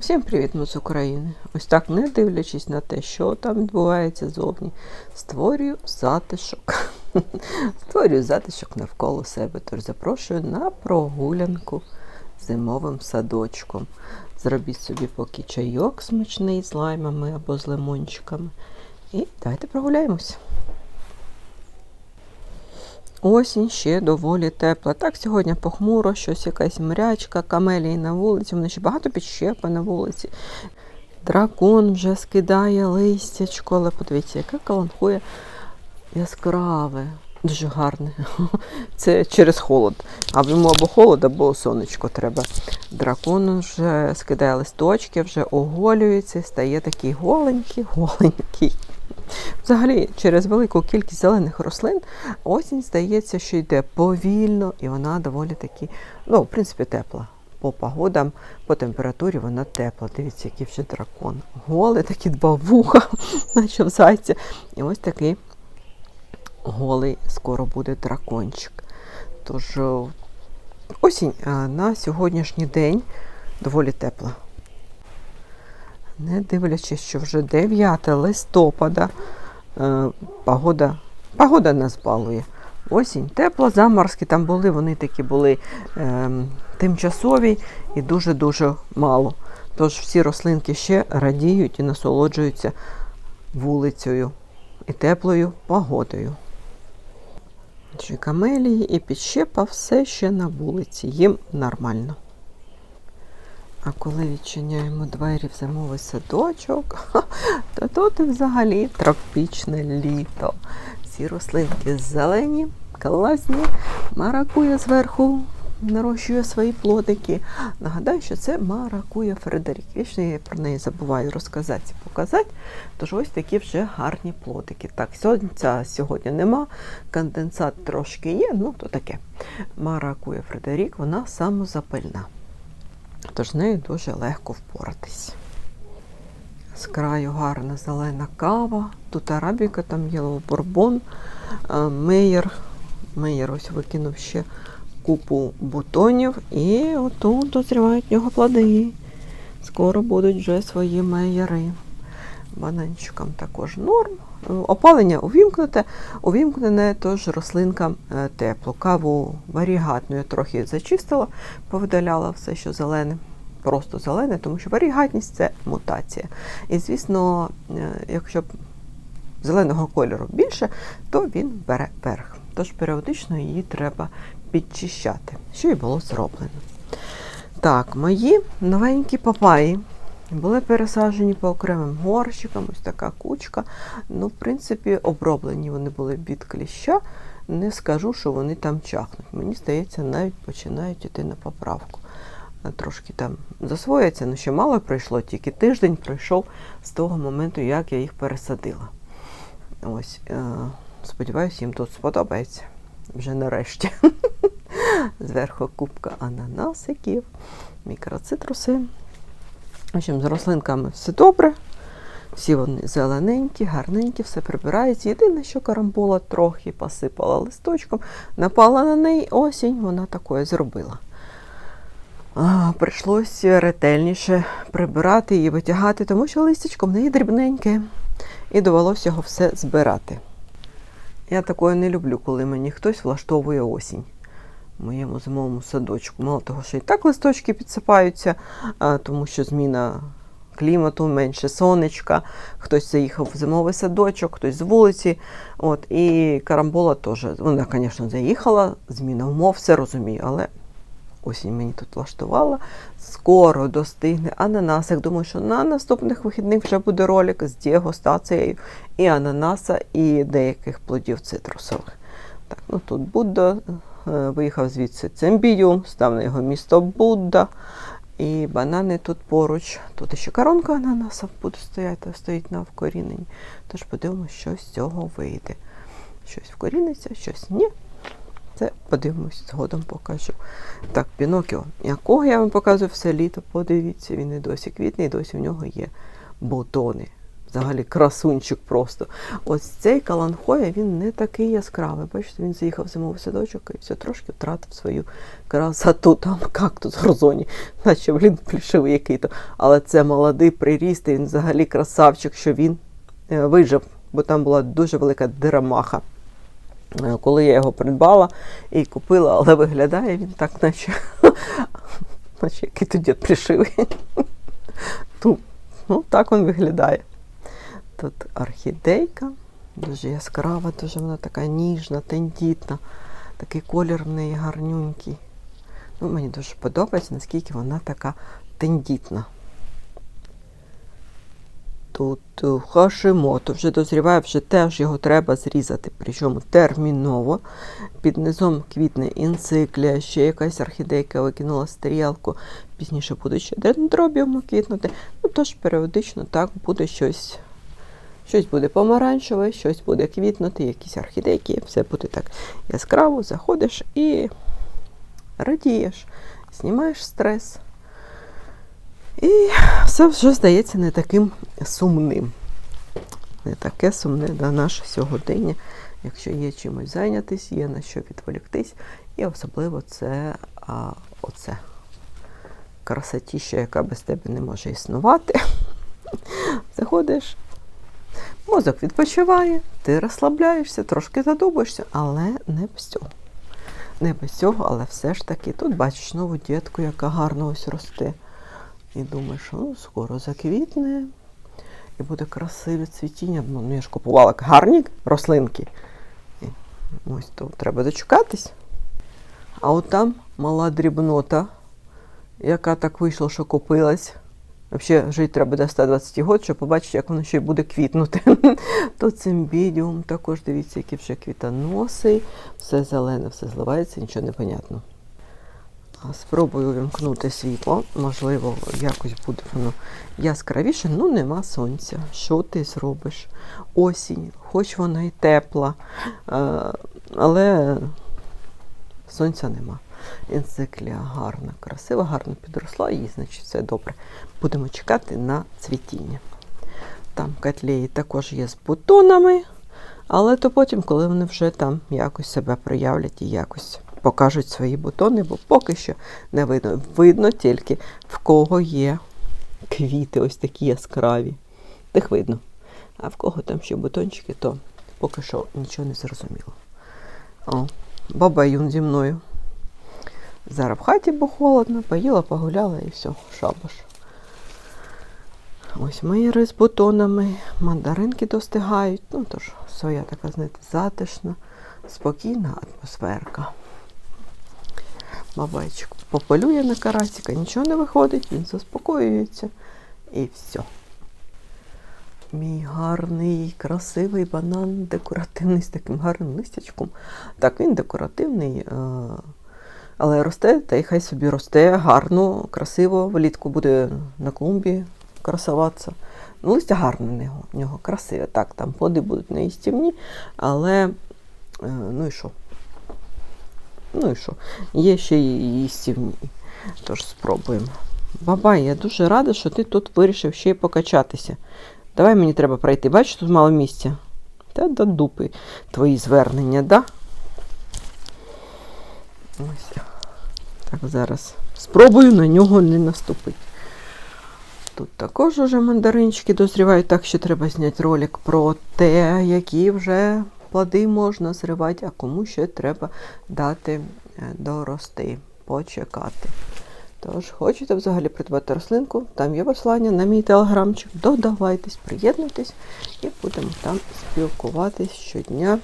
Всім привіт, ми з України. Ось так, не дивлячись на те, що там відбувається зовні, створюю затишок. Створюю затишок навколо себе. Тож запрошую на прогулянку зимовим садочком. Зробіть собі поки чайок смачний з лаймами або з лимончиками. І давайте прогуляємось. Осінь ще доволі тепла. Так, сьогодні похмуро, щось якась мрячка, камелії на вулиці, вони ще багато підщепа на вулиці. Дракон вже скидає листячко, але подивіться, яке каланхує яскраве, дуже гарне. Це через холод. А йому або холод, або сонечко треба. Дракон вже скидає листочки, вже оголюється, стає такий голенький, голенький. Взагалі, через велику кількість зелених рослин осінь здається, що йде повільно, і вона доволі таки, ну, в принципі, тепла. По погодам, по температурі вона тепла. Дивіться, який вже дракон. Голий, такі два вуха, наче в зайця. І ось такий голий скоро буде дракончик. Тож осінь е, на сьогоднішній день доволі тепла. Не дивлячись, що вже 9 листопада, е, погода, погода нас балує. Осінь тепла, заморозки там були, вони такі були е, тимчасові і дуже-дуже мало. Тож всі рослинки ще радіють і насолоджуються вулицею і теплою погодою. Чи камелії і підщепа все ще на вулиці, їм нормально. А коли відчиняємо двері в зимовий садочок, то тут взагалі тропічне літо. Всі рослинки зелені, класні, маракуя зверху нарощує свої плодики. Нагадаю, що це маракуя Фредерік. Вічно я про неї забуваю розказати і показати. Тож ось такі вже гарні плодики. Так, сонця сьогодні нема, конденсат трошки є, ну то таке. Маракуя Фредерік, вона самозапильна тож з нею дуже легко впоратись. З краю гарна зелена кава, тут арабіка, там є бурбон, меєр. Меєр ось викинув ще купу бутонів і отут дозрівають в нього плоди. Скоро будуть вже свої меєри. Бананчикам також норм. Опалення увімкнуте, увімкнене, тож рослинкам е, тепло. Каву варігатну я трохи зачистила, повидаляла все, що зелене, просто зелене, тому що варігатність це мутація. І, звісно, е, якщо зеленого кольору більше, то він бере верх. Тож періодично її треба підчищати, що і було зроблено. Так, мої новенькі папаї. Були пересаджені по окремим горщикам, ось така кучка. Ну, в принципі, оброблені вони були від кліща. Не скажу, що вони там чахнуть. Мені здається, навіть починають йти на поправку. Трошки там засвояться, ну ще мало пройшло, тільки тиждень пройшов з того моменту, як я їх пересадила. Ось, е, Сподіваюся, їм тут сподобається вже нарешті. Зверху кубка ананасиків, мікроцитруси. В общем, з рослинками все добре. Всі вони зелененькі, гарненькі, все прибирається. Єдине, що карамбола трохи посипала листочком, напала на неї осінь, вона такое зробила. А, Прийшлось ретельніше прибирати і витягати, тому що листячко в неї дрібненьке, і довелося його все збирати. Я такое не люблю, коли мені хтось влаштовує осінь моєму зимовому садочку. Мало того, що і так листочки підсипаються, тому що зміна клімату, менше сонечка, хтось заїхав в зимовий садочок, хтось з вулиці. От, І карамбола теж. Вона, звісно, заїхала, зміна умов, все розумію, але осінь мені тут влаштувала. Скоро достигне ананасик. Думаю, що на наступних вихідних вже буде ролик з дегустацією і ананаса, і деяких плодів цитрусових. Так, ну Тут Будда виїхав звідси цимбіюм, став на його місто Будда. І банани тут поруч. Тут ще коронка ананаса буде стояти, стоїть на вкоріненні. Тож подивимося, що з цього вийде. Щось вкоріниться, щось ні. Це подивимось, згодом покажу. Так, Пінокіо, якого я вам показую все літо, подивіться, він і досі квітний, і досі в нього є бутони. Взагалі красунчик просто. Ось цей каланхоя, він не такий яскравий. Бачите, він заїхав в зимовий садочок і все трошки втратив свою красоту. Там кактус в розоні, наче блін, плішивий який-то. Але це молодий приріст, і він взагалі красавчик, що він е, вижив, бо там була дуже велика дирамаха. Е, Коли я його придбала і купила, але виглядає він так, наче, наче який то дід плішивий. Ну, так він виглядає. Тут орхідейка, дуже яскрава, дуже вона така ніжна, тендітна. Такий колір в гарнюнький. Ну, мені дуже подобається, наскільки вона така тендітна. Тут е, хашимото вже дозріває, вже теж його треба зрізати, причому терміново. Під низом квітне інциклія, ще якась орхідейка викинула стрілку, пізніше буде ще дендробіум квітнути. Ну, тож періодично так буде щось. Щось буде помаранчеве, щось буде квітнути, якісь орхідейки, все буде так яскраво, заходиш і радієш, знімаєш стрес. І все вже здається не таким сумним. Не таке сумне на наше сьогодення, якщо є чимось зайнятись, є на що відволіктись. І особливо це а, оце красотіща, яка без тебе не може існувати. Заходиш, мозок відпочиває, ти розслабляєшся, трошки задумаєшся, але не без цього. Не без цього, але все ж таки тут бачиш нову дітку, яка гарно ось росте. І думаєш, ну, скоро заквітне і буде красиве цвітіння. Ну, я ж купувала гарні рослинки. І ось то треба дочекатись. А от там мала дрібнота, яка так вийшла, що купилась. Взагалі жити треба до 120 років, щоб побачити, як воно ще й буде квітнути. То цимбідіум також, дивіться, які вже квітоноси, все зелене, все зливається, нічого не понятно. Спробую увімкнути світло, можливо, якось буде воно яскравіше, ну нема сонця. Що ти зробиш? Осінь, хоч вона і тепла, але сонця нема. Інциклія гарна, красива, гарно підросла, і значить все добре. Будемо чекати на цвітіння. Там котлеї також є з бутонами, але то потім, коли вони вже там якось себе проявлять і якось покажуть свої бутони, бо поки що не видно. Видно тільки в кого є квіти, ось такі яскраві. Тих видно. А в кого там ще бутончики, то поки що нічого не зрозуміло. О, баба Юн зі мною. Зараз в хаті, бо холодно, поїла, погуляла і все, шабаш. Ось мої рис бутонами, мандаринки достигають. Ну, тож, своя така, знаєте, затишна, спокійна атмосферка. Бабайчик пополює на карасика, нічого не виходить, він заспокоюється і все. Мій гарний, красивий банан, декоративний з таким гарним листячком. Так, він декоративний, е, але росте, та й хай собі росте гарно, красиво. Влітку буде на клумбі красуватися. Ну, листя гарне в нього, в нього красиве. Так, там плоди будуть неїстівні, але е, ну і що? Ну і що? Є ще й їстівні. Тож спробуємо. Бабай, я дуже рада, що ти тут вирішив ще й покачатися. Давай мені треба пройти. Бачиш, тут мало місця. Та до дупи твої звернення, да? Ось. Так, зараз спробую на нього не наступити. Тут також уже мандаринчики дозрівають, так що треба зняти ролик про те, які вже плоди можна зривати, а кому ще треба дати е, дорости, почекати. Тож, хочете взагалі придбати рослинку, там є послання на мій телеграмчик. Додавайтесь, приєднуйтесь і будемо там спілкуватись щодня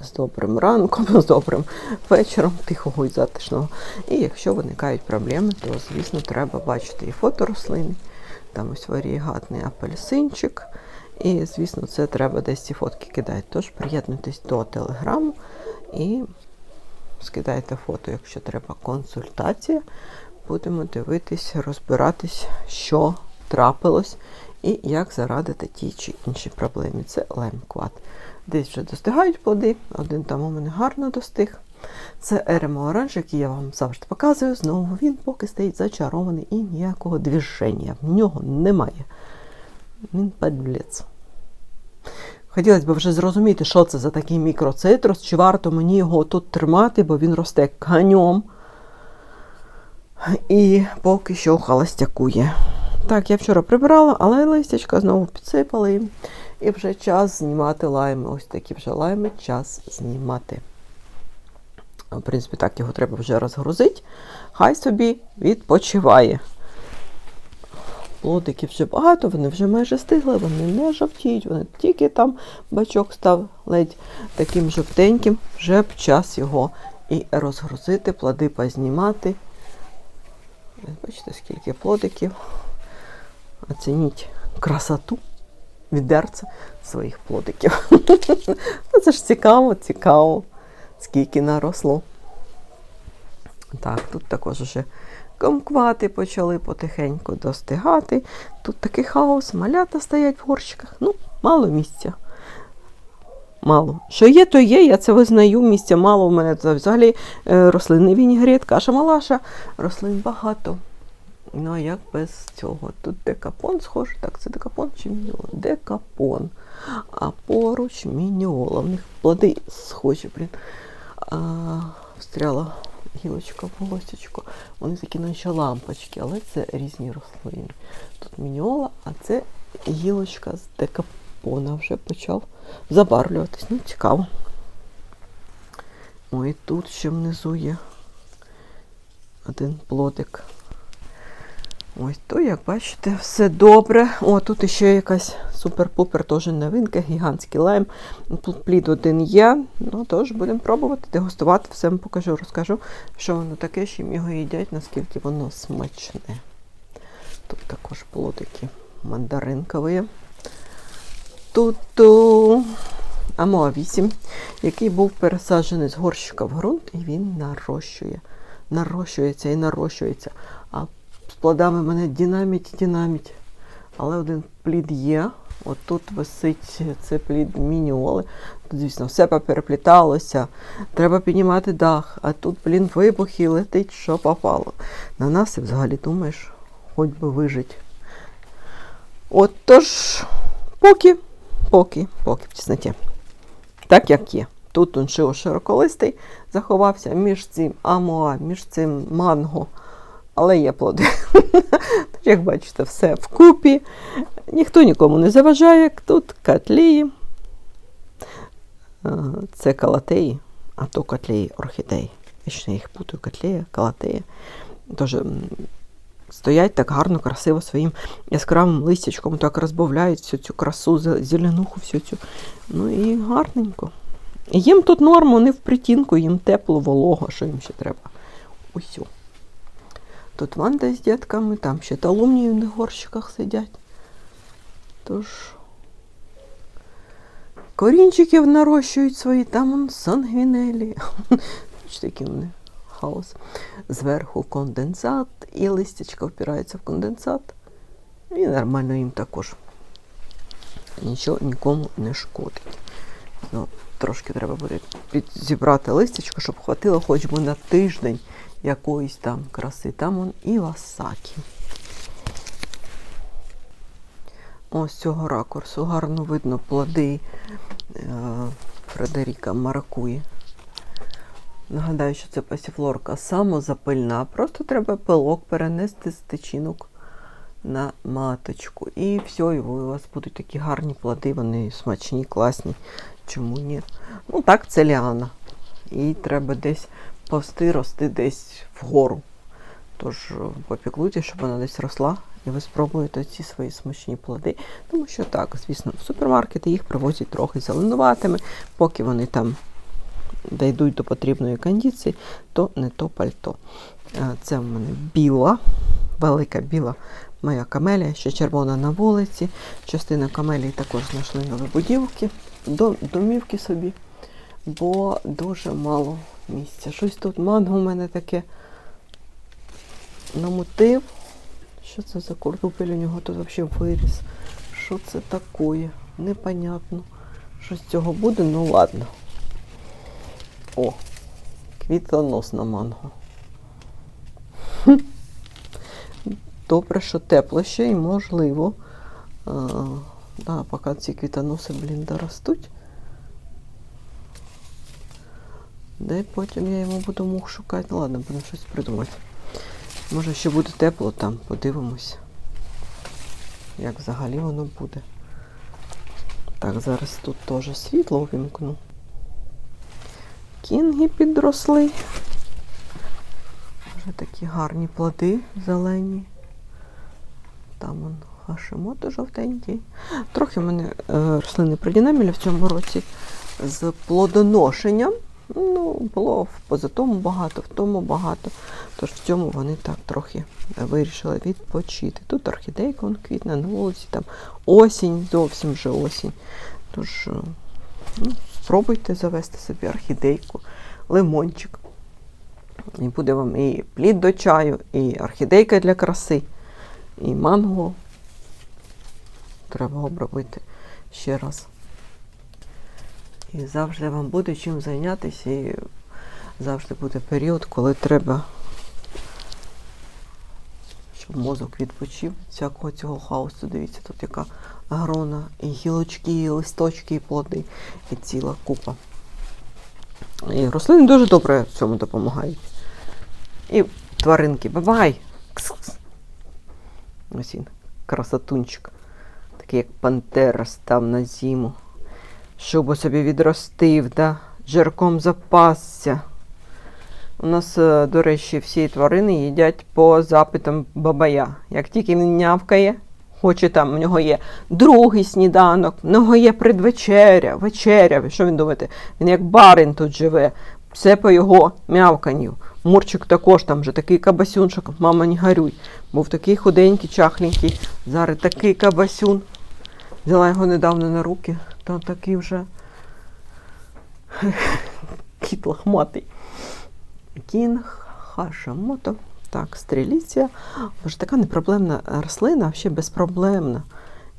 з добрим ранком, з добрим вечором, тихого і затишного. І якщо виникають проблеми, то, звісно, треба бачити і фото рослини. Там ось варігатний апельсинчик. І, звісно, це треба десь ці фотки кидати. Тож приєднуйтесь до телеграму і скидайте фото, якщо треба консультація. Будемо дивитись, розбиратись, що трапилось і як зарадити ті чи інші проблеми. Це лемквад. Десь вже достигають плоди, один там у мене гарно достиг. Це еремо оранж, який я вам завжди показую. Знову він поки стоїть зачарований і ніякого движення в нього немає. Він падлець. Хотілося б вже зрозуміти, що це за такий мікроцитрус, чи варто мені його тут тримати, бо він росте каньом. І поки що холостякує. Так, я вчора прибрала, але листячка знову підсипали. І вже час знімати лайми. Ось такі вже лайми, час знімати. В принципі, так його треба вже розгрузити. Хай собі відпочиває. Плодиків вже багато, вони вже майже стигли, вони не жовтіють, вони тільки там бачок став ледь таким жовтеньким, вже б час його і розгрузити, плоди познімати. Бачите, скільки плодиків. Оцініть красоту відерця своїх плодиків. Ну, Це ж цікаво, цікаво, скільки наросло. Так, тут також вже комквати почали потихеньку достигати. Тут такий хаос, малята стоять в горщиках. Ну, мало місця. Мало. Що є, то є, я це визнаю. Місця мало. У мене взагалі е, рослинний вінігрет, каша малаша, рослин багато. Ну, а як без цього? Тут декапон схожий. Так, це декапон чи мініола? Декапон. А поруч мініола. В них плоди схожі, блін. А, встряла гілочка в волосечко. Вони такі наче лампочки, але це різні рослини. Тут мініола, а це гілочка з декапона вже почав забарвлюватись. Ну, цікаво. Ой, тут ще внизу є один плодик. Ось то, як бачите, все добре. О, тут ще якась супер-пупер, теж новинка, гігантський лайм. Тут плід один є. Ну, тож будемо пробувати, дегустувати, все вам покажу, розкажу, що воно таке, чим його їдять, наскільки воно смачне. Тут також плодики мандаринкові. Тут Амоа 8, який був пересаджений з горщика в ґрунт, і він нарощує. Нарощується і нарощується. Плодами мене динаміть, динаміть. Але один плід є. От тут висить це плід мініоли. Тут, звісно, все перепліталося. Треба піднімати дах, а тут, блін, вибух і летить, що попало. На нас і взагалі думаєш, хоч би вижить. От тож, поки, поки, поки в тісноті. Так як є. Тут уншио широколистий заховався між цим амоа, між цим манго. Але є плоди. Як бачите, все вкупі. Ніхто нікому не заважає. Тут котлії. Це калатеї, а то котлеї орхідеї. Ще їх путаю, котлея, калатея. Тож стоять так гарно, красиво своїм яскравим листячком, так розбавляють всю цю красу, зеленуху, всю цю. Ну і гарненько. Їм тут норма, вони в притінку, їм тепло, волого, що їм ще треба. Усю. Тут Ванда з дітками, там ще талумні в горщиках сидять. Тож, корінчиків нарощують свої, там вон сангвінелі. Такий вони хаос. Зверху конденсат, і листячка впирається в конденсат. І нормально їм також. Нічого нікому не шкодить. Ну, Трошки треба буде підзібрати листячко, щоб хватило хоч би на тиждень якоїсь там краси. Там он і васакі. Ось цього ракурсу гарно видно плоди е, Фредеріка Маракуї. Нагадаю, що це пасіфлорка самозапильна. Просто треба пилок перенести з тичинок на маточку. І все, і у вас будуть такі гарні плоди, вони смачні, класні. Чому ні? Ну так, це ліана. І треба десь повсти, рости десь вгору. Тож попіклуйте, щоб вона десь росла, і ви спробуєте ці свої смачні плоди. Тому що так, звісно, в супермаркети їх привозять трохи зеленуватими, поки вони там дійдуть до потрібної кондиції, то не то пальто. Це в мене біла, велика біла моя камелія, ще червона на вулиці. Частина камелії також знайшли нові будівки, домівки собі, бо дуже мало місця. Щось тут манго у мене таке намутив. Що це за картопель у нього тут взагалі виріс? Що це таке? Непонятно. Що з цього буде, ну ладно. О, квітоносна манго. Добре, що тепло ще і можливо А, да, поки ці квітоноси, блін, доростуть. Де потім я йому буду мух шукати. Ладно, будемо щось придумати. Може ще буде тепло там, подивимось. Як взагалі воно буде. Так, зараз тут теж світло вимкну. Кінги підросли. Вже такі гарні плоди зелені. Там он хашимото жовтенький. Трохи в мене е, рослини придінаміля в цьому році з плодоношенням. Ну, було в позатому багато, в тому багато. Тож в цьому вони так трохи вирішили відпочити. Тут орхідейка он квітне на вулиці, там осінь, зовсім вже осінь. Тож е, ну, спробуйте завести собі орхідейку, лимончик. І буде вам і плід до чаю, і орхідейка для краси, і манго. Треба обробити ще раз. І завжди вам буде чим зайнятися, і завжди буде період, коли треба, щоб мозок відпочив від всякого цього хаосу. Дивіться, тут яка грона, і гілочки, і листочки, і плоди, і ціла купа. І рослини дуже добре в цьому допомагають. І тваринки, бабай! Ось він, красотунчик. Такий як пантера став на зиму. Щоб собі відростив, да? жирком запасся. У нас, е, до речі, всі тварини їдять по запитам бабая. Як тільки він нявкає, хоче там, в нього є другий сніданок, в нього є предвечеря, вечеря. Що він думаєте? Він як барин тут живе. Все по його м'явканню. Мурчик також там вже такий кабасюнчик, мама не горюй. Був такий худенький, чахленький. Зараз такий кабасюн. Взяла його недавно на руки, то такий вже кіт лохматий. Кінг, хашамото. Так, стріліція. Боже, така непроблемна рослина, взагалі безпроблемна.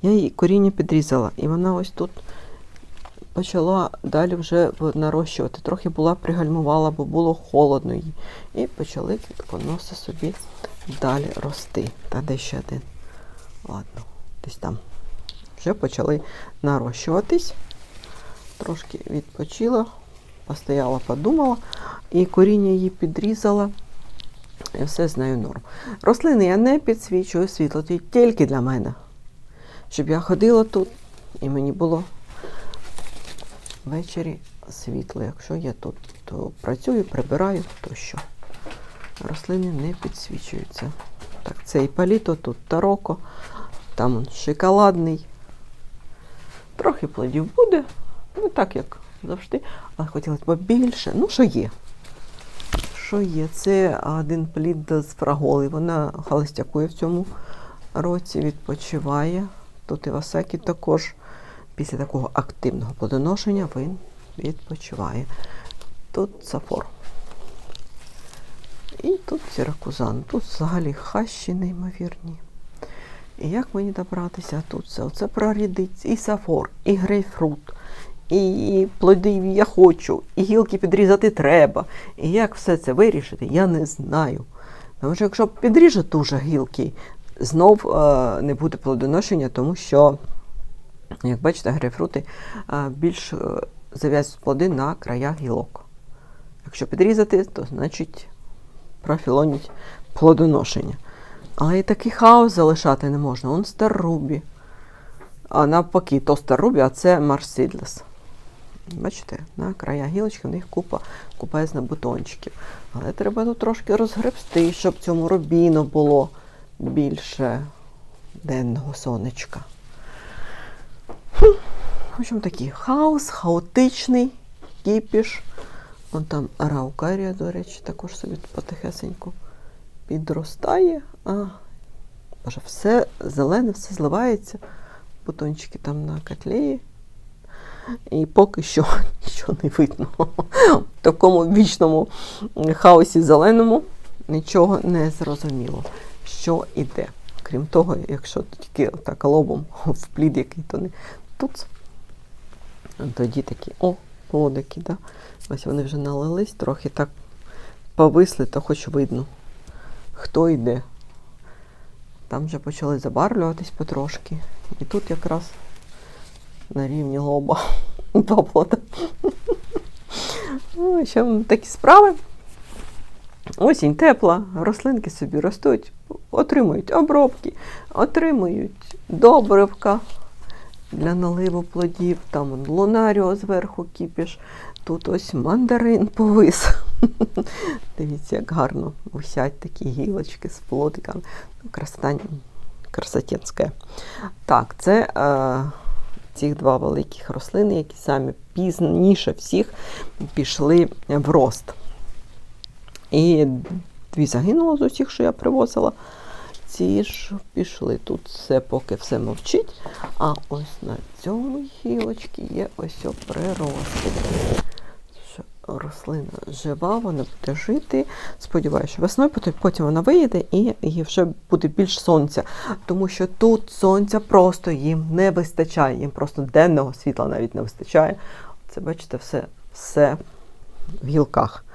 Я її коріння підрізала, і вона ось тут почала далі вже нарощувати. Трохи була пригальмувала, бо було холодно їй. І почали квітконоси собі далі рости. Та де ще один? Ладно, десь там. Вже почали нарощуватись. Трошки відпочила, постояла, подумала, і коріння її підрізала. І все з нею норм. Рослини я не підсвічую світло, тільки для мене. Щоб я ходила тут і мені було ввечері світло. Якщо я тут то працюю, прибираю, то що. Рослини не підсвічуються. Так, це і паліто, тут тароко, там шоколадний. Трохи плодів буде, ну так як завжди, але хотілося б більше. Ну, що є. Що є? Це один плід з фраголи. Вона холостякує в цьому році, відпочиває. Тут Івасакі також після такого активного плодоношення він відпочиває. Тут сафор. І тут сіракузан. Тут взагалі хащі неймовірні. І як мені добратися тут все? Оце прорідить і сафор, і грейпфрут, і плодів я хочу, і гілки підрізати треба. І як все це вирішити, я не знаю. Тому що якщо підріжу дуже гілки, знов е, не буде плодоношення, тому що, як бачите, грейпфрути е, більш е, зав'язують плоди на краях гілок. Якщо підрізати, то значить профілонять плодоношення. Але і такий хаос залишати не можна. Он старрубі. А навпаки, то старрубі, а це марсідлес. Бачите, на края гілочки в них купа купезна бутончиків. Але треба тут трошки розгребсти, щоб цьому рубіну було більше денного сонечка. Хм. В общем, такий хаос, хаотичний кіпіш. Вон там араукарія, до речі, також собі потихесеньку підростає. А, боже, все зелене, все зливається. Бутончики там на котлеї. І поки що нічого не видно. В такому вічному хаосі зеленому нічого не зрозуміло, що іде. Крім того, якщо тільки так лобом в плід який то не тут, тоді такі, о, плодики, да? ось вони вже налились, трохи так повисли, то хоч видно, хто йде. Там вже почали забарвлюватись потрошки. І тут якраз на рівні лоба плода. Ну, ще такі справи. Осінь тепла, рослинки собі ростуть, отримують обробки, отримують добривка для наливу плодів, там лунаріо зверху кіпіш, тут ось мандарин повис. Дивіться, як гарно висять такі гілочки з плодиками. Ну, Красота красотецьке. Так, це е, ці два великих рослини, які самі пізніше всіх пішли в рост. І дві загинуло з усіх, що я привозила. Ці ж пішли. Тут все поки все мовчить. А ось на цьому гілочці є ось. Що Рослина жива, вона буде жити. Сподіваюся, що весною потім- вона виїде і, і вже буде більш сонця. Тому що тут сонця просто їм не вистачає. Їм просто денного світла навіть не вистачає. Це бачите, все, все в гілках.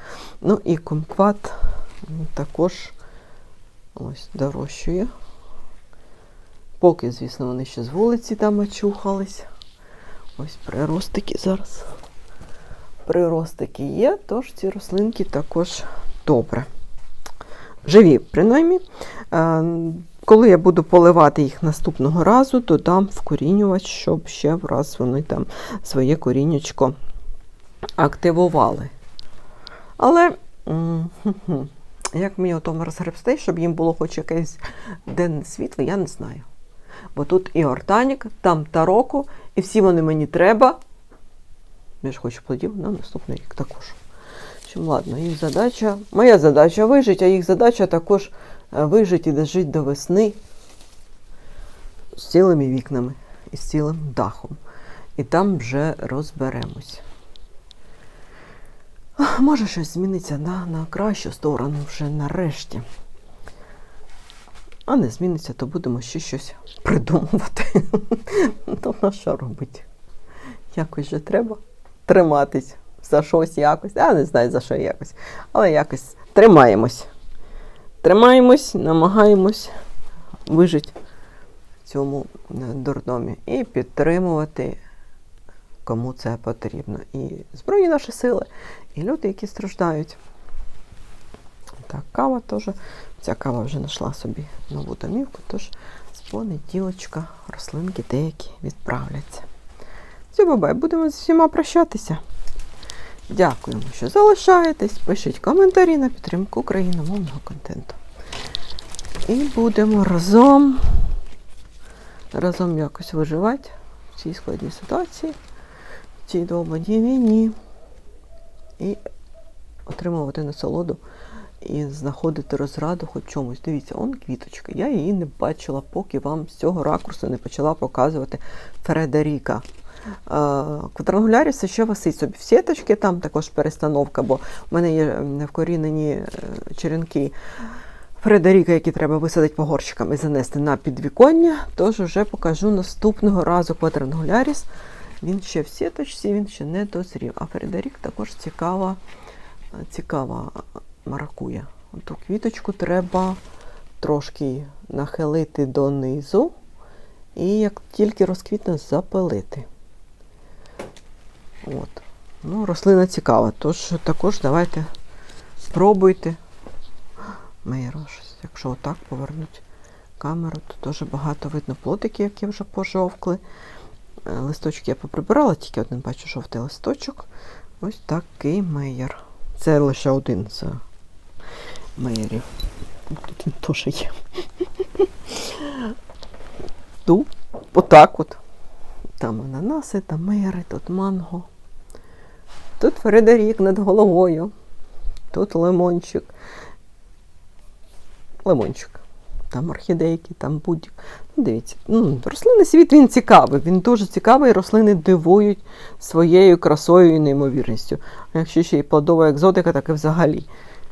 Ну і кумкват також ось дорощує. Поки, звісно, вони ще з вулиці там очухались. Ось приростики зараз. Приростики є, тож ці рослинки також добре. Живі, принаймні. Е, Коли я буду поливати їх наступного разу, додам вкорінювач, щоб ще враз вони там своє коріннячко активували. Але як мені отому розгребсти, щоб їм було хоч якесь денне світло, я не знаю. Бо тут і ортанік, там тароку, і всі вони мені треба. Ж хочу плодів на наступний рік також. Общем, ладно, їх задача. Моя задача вижити, а їх задача також е, вижити і дожити до весни з цілими вікнами і з цілим дахом. І там вже розберемось. Може щось зміниться на, на кращу сторону вже нарешті. А не зміниться, то будемо ще щось придумувати. То на що робити? Якось же треба триматись за щось якось. Я не знаю за що якось. Але якось тримаємось. Тримаємось, намагаємось вижити в цьому дурдомі і підтримувати, кому це потрібно. І Збройні наші сили, і люди, які страждають. Так, кава теж. Ця кава вже знайшла собі нову домівку, тож з понеділочка рослинки деякі відправляться. Все, бабай, будемо з всіма прощатися. Дякуємо, що залишаєтесь. Пишіть коментарі на підтримку україномовного контенту. І будемо разом, разом якось виживати в цій складній ситуації, в цій довбаній війні. І отримувати насолоду і знаходити розраду хоч чомусь. Дивіться, он квіточка. Я її не бачила, поки вам з цього ракурсу не почала показувати Фредеріка. Квадрангулярі все ще висить собі в сіточки, там також перестановка, бо в мене є м, вкорінені е, черенки Фредеріка, які треба висадити по горщикам і занести на підвіконня. Тож вже покажу наступного разу квадрангуляріс. Він ще в сіточці, він ще не дозрів. А Фредерік також цікава, цікава маракуя. Ту квіточку треба трошки нахилити донизу. І як тільки розквітне, запилити. От. Ну, рослина цікава, тож також давайте спробуйте. Мейро, щось, якщо отак повернуть камеру, то дуже багато видно плодики, які вже пожовкли. Е, Листочки я поприбирала, тільки один бачу жовтий листочок. Ось такий меєр. Це лише один з меєрів. Тут він теж є. Ту, отак от. Там ананаси, там мери, тут манго. Тут Фредерік над головою. Тут лимончик. Лимончик. Там орхідейки, там будь. Ну, дивіться, ну, рослинний світ він цікавий. Він дуже цікавий, рослини дивують своєю красою і неймовірністю. А якщо ще й плодова екзотика, так і взагалі.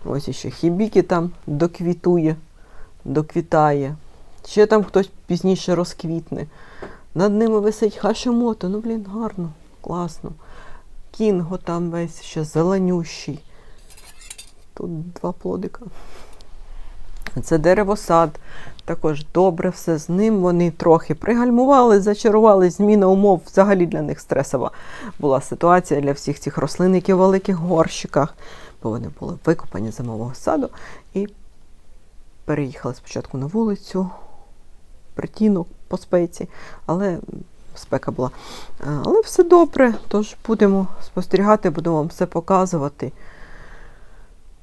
Ось іще хібіки там доквітує, доквітає. Ще там хтось пізніше розквітне. Над ними висить хашимото. Ну, блін, гарно, класно. Кінго там весь ще зеленющий. Тут два плодика. Це деревосад. Також добре все з ним. Вони трохи пригальмували, зачарували. Зміна умов взагалі для них стресова була ситуація для всіх цих рослин, які в великих горщиках, бо вони були викопані зимового саду. І переїхали спочатку на вулицю, притінок по спеці, але спека була. Е, Але все добре, тож будемо спостерігати, буду вам все показувати.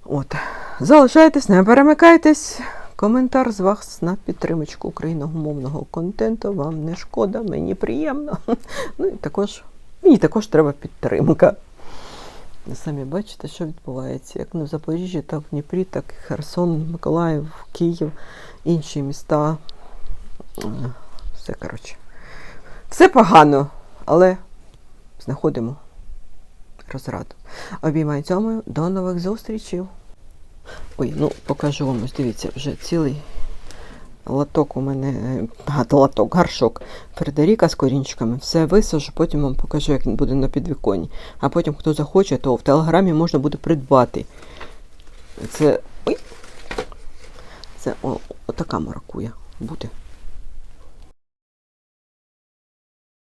От. Залишайтесь, не перемикайтесь. Коментар з вас на підтримочку україномовного контенту. Вам не шкода, мені приємно. Ну і також мені також треба підтримка. Самі бачите, що відбувається, як на Запоріжжі, так в Дніпрі, так і Херсон, Миколаїв, Київ, інші міста. Е, Все, коротше. Все погано, але знаходимо розраду. Обіймаю цьому, до нових зустрічей. Ой, ну покажу вам, дивіться, вже цілий латок у мене, а, латок, гаршок Фредеріка з корінчиками. Все висажу, потім вам покажу, як він буде на підвіконні. А потім, хто захоче, то в телеграмі можна буде придбати. Це. Ой! Це о, отака маракуя буде.